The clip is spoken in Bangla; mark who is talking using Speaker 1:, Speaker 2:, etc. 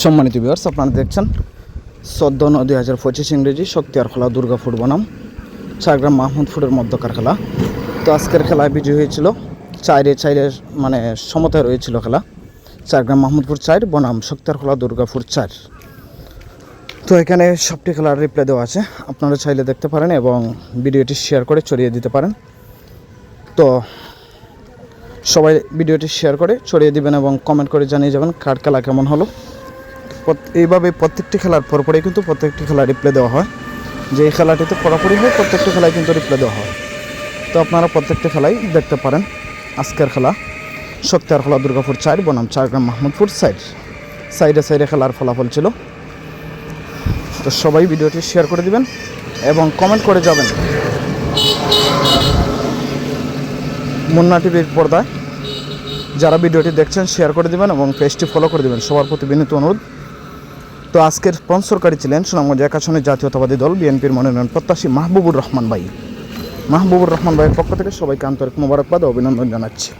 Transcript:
Speaker 1: সম্মানিত ভিউয়ার্স আপনারা দেখছেন চোদ্দ নয় দুই হাজার পঁচিশ ইংরেজি শক্তিয়ার খেলা দুর্গাপুর বনাম চারগ্রাম মাহমুদপুরের মধ্যকার খেলা। তো আজকের খেলায় বিজয়ী হয়েছিল চাইরে চাইরে মানে সমতায় রয়েছিল খেলা, চারগ্রাম মাহমুদপুর চার, বনাম শক্তিয়ার খেলা দুর্গাপুর চার। তো এখানে সবটি খেলার রিপ্লে দেওয়া আছে, আপনারা চাইলে দেখতে পারেন এবং ভিডিওটি শেয়ার করে ছড়িয়ে দিতে পারেন। তো সবাই ভিডিওটি শেয়ার করে ছড়িয়ে দিবেন এবং কমেন্ট করে জানিয়ে যাবেন কার খেলা কেমন হলো। এইভাবে প্রত্যেকটি খেলার পরপরই কিন্তু প্রত্যেকটি খেলা রিপ্লে দেওয়া হয়। যে এই খেলাটিতে পরাপরি হয়, প্রত্যেকটি খেলায় কিন্তু রিপ্লে দেওয়া হয়। তো আপনারা প্রত্যেকটি খেলাই দেখতে পারেন। আজকের খেলা শক্তিয়ার খেলা, দুর্গাপুর চার, বনাম চারগ্রাম মাহমুদপুর সাইড সাইডে সাইডে খেলার ফলাফল ছিল। তো সবাই ভিডিওটি শেয়ার করে দিবেন এবং কমেন্ট করে যাবেন। মুন্না টিভির পর্দায়। যারা ভিডিওটি দেখছেন শেয়ার করে দিবেন এবং পেজটি ফলো করে দিবেন। সবার প্রতি বিনীত অনুরোধ। তো আজকের স্পন্সরকারী ছিলেন সুনামগঞ্জ একাশনের জাতীয়তাবাদী দল বিএনপির মনোনয়ন প্রত্যাশী মাহবুবুর রহমান ভাই। মাহবুবুর রহমান ভাইয়ের পক্ষ থেকে সবাইকে আন্তরিক মোবারকবাদ অভিনন্দন জানাচ্ছি।